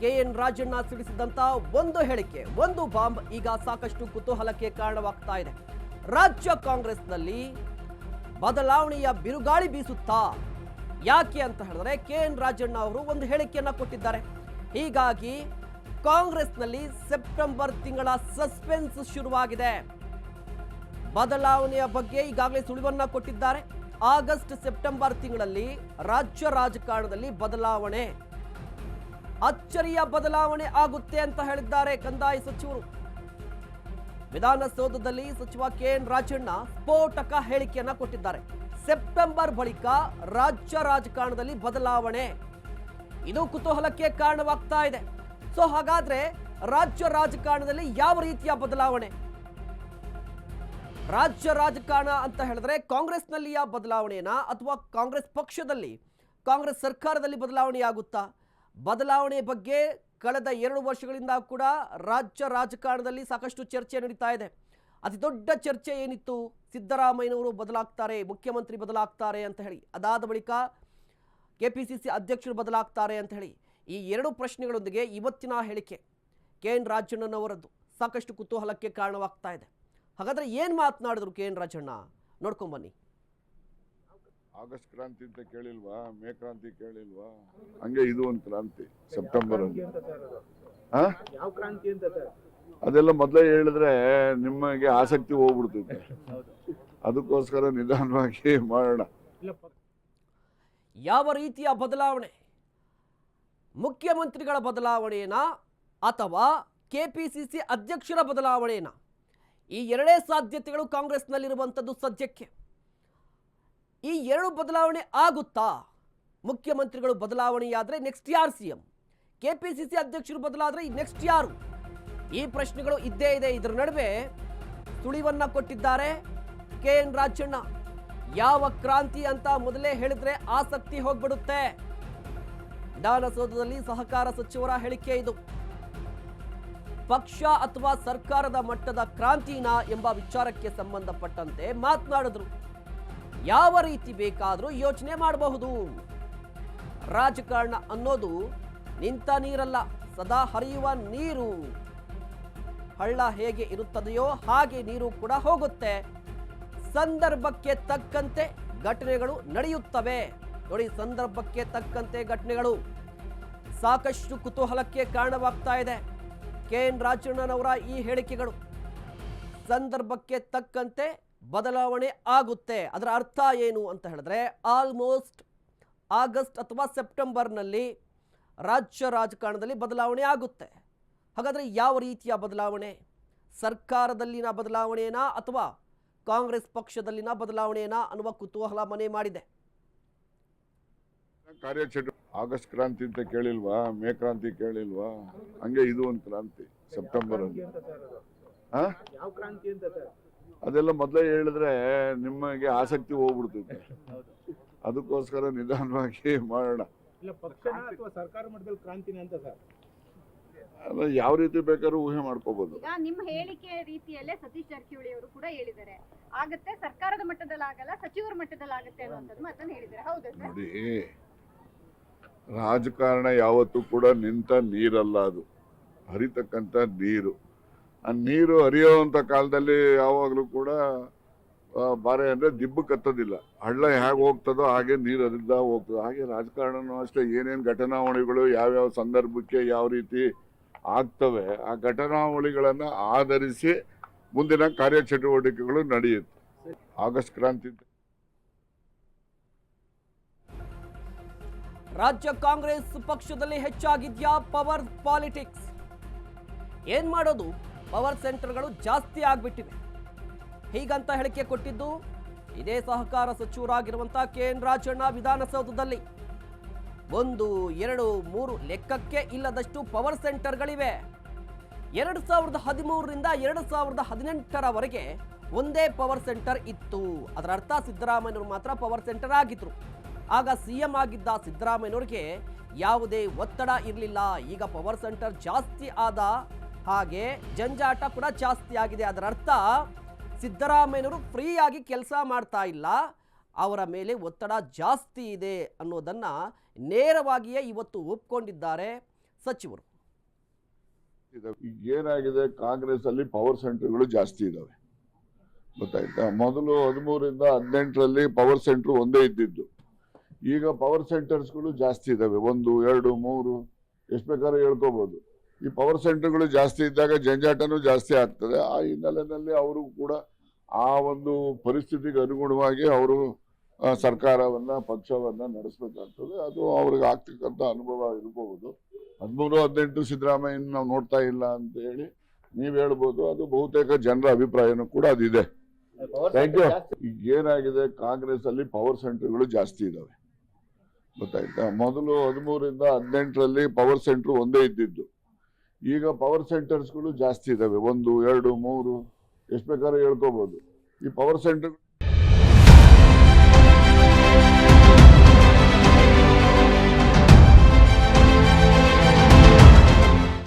K N Rajanna ಸಿಡಿಸಿದಂತ ಒಂದು ಹೇಳಿಕೆ, ಒಂದು ಬಾಂಬ್ ಈಗ ಸಾಕಷ್ಟು ಕುತೂಹಲಕ್ಕೆ ಕಾರಣವಾಗ್ತಾ ಇದೆ. ರಾಜ್ಯ ಕಾಂಗ್ರೆಸ್ನಲ್ಲಿ ಬದಲಾವಣೆಯ ಬಿರುಗಾಳಿ ಬೀಸುತ್ತಾ ಯಾಕೆ ಅಂತ ಹೇಳಿದ್ರೆ ಕೆ ಎನ್ ರಾಜಣ್ಣ ಅವರು ಒಂದು ಹೇಳಿಕೆಯನ್ನ ಕೊಟ್ಟಿದ್ದಾರೆ. ಹೀಗಾಗಿ ಕಾಂಗ್ರೆಸ್ನಲ್ಲಿ ಸೆಪ್ಟೆಂಬರ್ ತಿಂಗಳ ಸಸ್ಪೆನ್ಸ್ ಶುರುವಾಗಿದೆ. ಬದಲಾವಣೆಯ ಬಗ್ಗೆ ಈಗಾಗಲೇ ಸುಳಿವನ್ನ ಕೊಟ್ಟಿದ್ದಾರೆ. ಆಗಸ್ಟ್ ಸೆಪ್ಟೆಂಬರ್ ತಿಂಗಳಲ್ಲಿ ರಾಜ್ಯ ರಾಜಕಾರಣದಲ್ಲಿ ಬದಲಾವಣೆ ಅಚ್ಚರಿಯ ಬದಲಾವಣೆ ಆಗುತ್ತೆ ಅಂತ ಹೇಳಿದ್ದಾರೆ ಕಂದಾಯ ಸಚಿವರು. ವಿಧಾನಸೌಧದಲ್ಲಿ ಸಚಿವ ಕೆ ಎನ್ ರಾಜಣ್ಣ ಸ್ಫೋಟಕ ಹೇಳಿಕೆಯನ್ನ ಕೊಟ್ಟಿದ್ದಾರೆ. ಸೆಪ್ಟೆಂಬರ್ ಬಳಿಕ ರಾಜ್ಯ ರಾಜಕಾರಣದಲ್ಲಿ ಬದಲಾವಣೆ. ಇದು ಕುತೂಹಲಕ್ಕೆ ಕಾರಣವಾಗ್ತಾ ಇದೆ. ಸೊ, ಹಾಗಾದ್ರೆ ರಾಜ್ಯ ರಾಜಕಾರಣದಲ್ಲಿ ಯಾವ ರೀತಿಯ ಬದಲಾವಣೆ? ರಾಜ್ಯ ರಾಜಕಾರಣ ಅಂತ ಹೇಳಿದ್ರೆ ಕಾಂಗ್ರೆಸ್ನಲ್ಲಿಯ ಬದಲಾವಣೆನಾ ಅಥವಾ ಕಾಂಗ್ರೆಸ್ ಪಕ್ಷದಲ್ಲಿ ಕಾಂಗ್ರೆಸ್ ಸರ್ಕಾರದಲ್ಲಿ ಬದಲಾವಣೆ ಆಗುತ್ತಾ ಬದಲಾವಣೆ ಬಗ್ಗೆ ಕಳೆದ ಎರಡು ವರ್ಷಗಳಿಂದ ಕೂಡ ರಾಜ್ಯ ರಾಜಕಾರಣದಲ್ಲಿ ಸಾಕಷ್ಟು ಚರ್ಚೆ ನಡೀತಾ ಇದೆ. ಅತಿ ದೊಡ್ಡ ಚರ್ಚೆ ಏನಿತ್ತು? ಸಿದ್ದರಾಮಯ್ಯನವರು ಬದಲಾಗ್ತಾರೆ, ಮುಖ್ಯಮಂತ್ರಿ ಬದಲಾಗ್ತಾರೆ ಅಂತ ಹೇಳಿ. ಅದಾದ ಬಳಿಕ ಕೆ ಪಿ ಸಿ ಸಿ ಅಧ್ಯಕ್ಷರು ಬದಲಾಗ್ತಾರೆ ಅಂತ ಹೇಳಿ ಈ ಎರಡು ಪ್ರಶ್ನೆಗಳೊಂದಿಗೆ ಇವತ್ತಿನ ಹೇಳಿಕೆ. ಕೆ ಎನ್ ರಾಜಣ್ಣನವರದ್ದು ಸಾಕಷ್ಟು ಕುತೂಹಲಕ್ಕೆ ಕಾರಣವಾಗ್ತಾ ಇದೆ. ಹಾಗಾದರೆ ಏನು ಮಾತನಾಡಿದ್ರು ಕೆ ಎನ್ ರಾಜಣ್ಣ? ನೋಡ್ಕೊಂಬನ್ನಿ ಆಗಸ್ಟ್ ಕ್ರಾಂತಿ ಅಂತ ಕೇಳಿಲ್ವಾ? ಮೇ ಕ್ರಾಂತಿ ಕೇಳಿಲ್ವಾ? ಹಂಗೆ ಇದು ಒಂದು ಕ್ರಾಂತಿ ಸೆಪ್ಟೆಂಬರ್ ಅಲ್ಲಿ ಆ? ಯಾವ ಕ್ರಾಂತಿ ಅಂತ ಸರ್? ಅದೆಲ್ಲ ಮೊದಲೇ ಹೇಳಿದ್ರೆ ನಿಮಗೆ ಆಸಕ್ತಿ ಹೋಗ್ಬಿಡ್ತೈತೆ. ಅದಕ್ಕೋಸ್ಕರ ನಿಧಾನವಾಗಿ ಮಾಡೋಣ. ಯಾವ ರೀತಿಯ ಬದಲಾವಣೆ? ಮುಖ್ಯಮಂತ್ರಿಗಳ ಬದಲಾವಣೆನಾ ಅಥವಾ ಕೆ ಪಿ ಸಿ ಸಿ ಅಧ್ಯಕ್ಷರ ಬದಲಾವಣೆನಾ? ಈ ಎರಡೇ ಸಾಧ್ಯತೆಗಳು ಕಾಂಗ್ರೆಸ್ನಲ್ಲಿರುವಂಥದ್ದು ಸದ್ಯಕ್ಕೆ. ಈ ಎರಡು ಬದಲಾವಣೆ ಆಗುತ್ತಾ? ಮುಖ್ಯಮಂತ್ರಿಗಳು ಬದಲಾವಣೆಯಾದರೆ ನೆಕ್ಸ್ಟ್ ಯಾರು C M K P C C ಅಧ್ಯಕ್ಷರು ಬದಲಾದರೆ ನೆಕ್ಸ್ಟ್ ಯಾರು? ಈ ಪ್ರಶ್ನೆಗಳು ಇದ್ದೇ ಇದೆ. ಇದರ ನಡುವೆ ಸುಳಿವನ್ನ ಕೊಟ್ಟಿದ್ದಾರೆ ಕೆ ಎನ್ ರಾಜಣ್ಣ. ಯಾವ ಕ್ರಾಂತಿ ಅಂತ ಮೊದಲೇ ಹೇಳಿದ್ರೆ ಆಸಕ್ತಿ ಹೋಗ್ಬಿಡುತ್ತೆ. ವಿಧಾನಸೌಧದಲ್ಲಿ ಸಹಕಾರ ಸಚಿವರ ಹೇಳಿಕೆ ಇದು. ಪಕ್ಷ ಅಥವಾ ಸರ್ಕಾರದ ಮಟ್ಟದ ಕ್ರಾಂತಿನ ಎಂಬ ವಿಚಾರಕ್ಕೆ ಸಂಬಂಧಪಟ್ಟಂತೆ ಮಾತನಾಡಿದ್ರು. ಯಾವ ರೀತಿ ಬೇಕಾದರೂ ಯೋಚನೆ ಮಾಡಬಹುದು? ರಾಜಕಾರಣ ಅನ್ನೋದು ನಿಂತ ನೀರಲ್ಲ, ಸದಾ ಹರಿಯುವ ನೀರು. ಹಳ್ಳ ಹೇಗೆ ಇರುತ್ತದೆಯೋ ಹಾಗೆ ನೀರು ಕೂಡ ಹೋಗುತ್ತೆ. ಸಂದರ್ಭಕ್ಕೆ ತಕ್ಕಂತೆ ಘಟನೆಗಳು ನಡೆಯುತ್ತವೆ. ನೋಡಿ, ಸಂದರ್ಭಕ್ಕೆ ತಕ್ಕಂತೆ ಘಟನೆಗಳು. ಸಾಕಷ್ಟು ಕುತೂಹಲಕ್ಕೆ ಕಾರಣವಾಗ್ತಾ ಇದೆ. ಕೆ ಎನ್ ರಾಜಣ್ಣನವರ ಈ ಹೇಳಿಕೆಗಳು. ಸಂದರ್ಭಕ್ಕೆ ತಕ್ಕಂತೆ ಬದಲಾವಣೆ ಆಗುತ್ತೆ. ಅದರ ಅರ್ಥ ಏನು ಅಂತ ಹೇಳಿದ್ರೆ ಆಲ್ಮೋಸ್ಟ್ ಆಗಸ್ಟ್ ಅಥವಾ ಸೆಪ್ಟೆಂಬರ್ನಲ್ಲಿ ರಾಜ್ಯ ರಾಜಕಾರಣದಲ್ಲಿ ಬದಲಾವಣೆ ಆಗುತ್ತೆ. ಹಾಗಾದರೆ ಯಾವ ರೀತಿಯ ಬದಲಾವಣೆ? ಸರ್ಕಾರದಲ್ಲಿನ ಬದಲಾವಣೆನಾ ಅಥವಾ ಕಾಂಗ್ರೆಸ್ ಪಕ್ಷದಲ್ಲಿನ ಬದಲಾವಣೆನಾ ಅನ್ನುವ ಕುತೂಹಲ ಮನೆ ಮಾಡಿದೆ. ಕಾರ್ಯಚಟು ಆಗಸ್ಟ್ ಕ್ರಾಂತಿ ಅಂತ ಕೇಳಿಲ್ವಾ? ಮೇ ಕ್ರಾಂತಿ ಕೇಳಿಲ್ವಾ? ಹಂಗೆ ಇದು ಒಂದು ಕ್ರಾಂತಿ ಸೆಪ್ಟೆಂಬರ್ ಅದೆಲ್ಲ ಮೊದಲೇ ಹೇಳಿದ್ರೆ ನಿಮಗೆ ಆಸಕ್ತಿ ಹೋಗ್ಬಿಡ್ತೈತೆ. ಅದಕ್ಕೋಸ್ಕರ ನಿಧಾನವಾಗಿ ಮಾಡೋಣ. ಇಲ್ಲ ಪಕ್ಷನ ಅಥವಾ ಸರ್ಕಾರ ಮಟ್ಟದಲ್ಲಿ ಕ್ರಾಂತಿನ ಅಂತ ಸರ್. ಅಲ್ಲ ಯಾವ ರೀತಿ ಬೇಕಾದ್ರೂ ಊಹೆ ಮಾಡ್ಕೋಬಹುದು ಈಗ ನಿಮ್ಮ ಹೇಳಿಕೆ ರೀತಿಯಲ್ಲೇ ಸತೀಶ್ ಜಾರಕಿಹೊಳಿ ಅವರು ಕೂಡ ಹೇಳಿದ್ದಾರೆ. ಆಗತ್ತೆ ಸರ್ಕಾರದ ಮಟ್ಟದಲ್ಲಿ ಆಗಲ್ಲ ಸಚಿವರ ಮಟ್ಟದಲ್ಲಿ ಆಗುತ್ತೆ ಅನ್ನುವಂಥದ್ದು ಮಾತನ್ನ ಹೇಳಿದ್ದಾರೆ. ಹೌದಾ ಸರ್? ನೋಡಿ ರಾಜಕಾರಣ ಯಾವತ್ತೂ ಕೂಡ ನಿಂತ ನೀರಲ್ಲ ಅದು. ಹರಿತಕ್ಕಂಥ ನೀರು. ನೀರು ಹರಿಯುವಂಥ ಕಾಲದಲ್ಲಿ ಯಾವಾಗಲೂ ಕೂಡ ಬಾರೆ ಅಂದರೆ ದಿಬ್ಬು ಕತ್ತದಿಲ್ಲ. ಹಳ್ಳ ಹೇಗೆ ಹೋಗ್ತದೋ ಹಾಗೆ ನೀರು ಹರಿದ ಹೋಗ್ತದೆ, ಹಾಗೆ ರಾಜಕಾರಣನೂ ಅಷ್ಟೇ. ಏನೇನು ಘಟನಾವಳಿಗಳು ಯಾವ್ಯಾವ ಸಂದರ್ಭಕ್ಕೆ ಯಾವ ರೀತಿ ಆಗ್ತವೆ, ಆ ಘಟನಾವಳಿಗಳನ್ನು ಆಧರಿಸಿ ಮುಂದಿನ ಕಾರ್ಯಚಟುವಟಿಕೆಗಳು ನಡೆಯುತ್ತೆ. ಆಗಸ್ಟ್ ಕ್ರಾಂತಿ. ರಾಜ್ಯ ಕಾಂಗ್ರೆಸ್ ಪಕ್ಷದಲ್ಲಿ ಹೆಚ್ಚಾಗಿದ್ಯಾ ಪವರ್ ಪಾಲಿಟಿಕ್ಸ್? ಏನ್ ಮಾಡೋದು? ಪವರ್ ಸೆಂಟರ್ಗಳು ಜಾಸ್ತಿ ಆಗಿಬಿಟ್ಟಿವೆ. ಹೀಗಂತ ಹೇಳಿಕೆ ಕೊಟ್ಟಿದ್ದು ಇದೇ ಸಹಕಾರ ಸಚಿವರಾಗಿರುವಂತಹ ಕೆ ಎನ್ ರಾಜಣ್ಣ ವಿಧಾನಸೌಧದಲ್ಲಿ. ಒಂದು, ಎರಡು, ಮೂರು ಲೆಕ್ಕಕ್ಕೆ ಇಲ್ಲದಷ್ಟು ಪವರ್ ಸೆಂಟರ್ಗಳಿವೆ. ಎರಡು ಸಾವಿರದ ಹದಿಮೂರರಿಂದ ಎರಡು ಸಾವಿರದ ಹದಿನೆಂಟರವರೆಗೆ ಒಂದೇ ಪವರ್ ಸೆಂಟರ್ ಇತ್ತು. ಅದರ ಅರ್ಥ ಸಿದ್ದರಾಮಯ್ಯನವರು ಮಾತ್ರ ಪವರ್ ಸೆಂಟರ್ ಆಗಿದ್ರು. ಆಗ ಸಿ ಎಂ ಆಗಿದ್ದ ಸಿದ್ದರಾಮಯ್ಯನವರಿಗೆ ಯಾವುದೇ ಒತ್ತಡ ಇರಲಿಲ್ಲ. ಈಗ ಪವರ್ ಸೆಂಟರ್ ಜಾಸ್ತಿ ಆದ ಹಾಗೆ ಜಂಜಾಟ ಕೂಡ ಜಾಸ್ತಿ ಆಗಿದೆ. ಅದರ ಅರ್ಥ ಸಿದ್ದರಾಮಯ್ಯನವರು ಫ್ರೀಯಾಗಿ ಕೆಲಸ ಮಾಡ್ತಾ ಇಲ್ಲ. ಅವರ ಮೇಲೆ ಒತ್ತಡ ಜಾಸ್ತಿ ಇದೆ ಅನ್ನೋದನ್ನು ನೇರವಾಗಿಯೇ ಇವತ್ತು ಒಪ್ಕೊಂಡಿದ್ದಾರೆ ಸಚಿವರು. ಏನಾಗಿದೆ? ಕಾಂಗ್ರೆಸ್ ಅಲ್ಲಿ ಪವರ್ ಸೆಂಟರ್ಗಳು ಜಾಸ್ತಿ ಇದಾವೆ. ಗೊತ್ತಾಯ್ತಾ? ಮೊದಲು ಹದಿಮೂರಿಂದ ಹದಿನೆಂಟರಲ್ಲಿ ಪವರ್ ಸೆಂಟರ್ ಒಂದೇ ಇದ್ದಿದ್ದು. ಈಗ ಪವರ್ ಸೆಂಟರ್ಸ್ಗಳು ಜಾಸ್ತಿ ಇದ್ದಾವೆ ಒಂದು, ಎರಡು, ಮೂರು, ಎಷ್ಟು ಬೇಕಾದ್ರೂ ಹೇಳ್ಕೋಬಹುದು ಈ ಪವರ್ ಸೆಂಟರ್ಗಳು ಜಾಸ್ತಿ ಇದ್ದಾಗ ಜಂಜಾಟನೂ ಜಾಸ್ತಿ ಆಗ್ತದೆ. ಆ ಹಿನ್ನೆಲೆಯಲ್ಲಿ ಅವರು ಕೂಡ ಆ ಒಂದು ಪರಿಸ್ಥಿತಿಗೆ ಅನುಗುಣವಾಗಿ ಅವರು ಸರ್ಕಾರವನ್ನು ಪಕ್ಷವನ್ನ ನಡೆಸಬೇಕಾಗ್ತದೆ. ಅದು ಅವ್ರಿಗೆ ಆಗ್ತಕ್ಕಂಥ ಅನುಭವ ಇರಬಹುದು ಹದಿಮೂರು ಹದಿನೆಂಟು ಸಿದ್ದರಾಮಯ್ಯನ ನಾವು ನೋಡ್ತಾ ಇಲ್ಲ ಅಂತ ಹೇಳಿ ನೀವು ಹೇಳ್ಬೋದು. ಅದು ಬಹುತೇಕ ಜನರ ಅಭಿಪ್ರಾಯನೂ ಕೂಡ ಅದಿದೆ. ಥ್ಯಾಂಕ್ ಯು ಈಗ ಏನಾಗಿದೆ ಕಾಂಗ್ರೆಸ್ ಅಲ್ಲಿ ಪವರ್ ಸೆಂಟರ್ಗಳು ಜಾಸ್ತಿ ಇದ್ದಾವೆ ಗೊತ್ತಾಯ್ತಾ? ಮೊದಲು ಹದಿಮೂರಿಂದ ಹದಿನೆಂಟರಲ್ಲಿ ಪವರ್ ಸೆಂಟರ್ ಒಂದೇ ಇದ್ದಿದ್ದು. ಈಗ ಪವರ್ ಸೆಂಟರ್ಸ್ಗಳು ಜಾಸ್ತಿ ಇದ್ದಾವೆ ಒಂದು ಎರಡು ಮೂರು ಎಷ್ಟು ಬೇಕಾದ್ರೂ ಹೇಳ್ಕೋಬಹುದು ಈ ಪವರ್ ಸೆಂಟರ್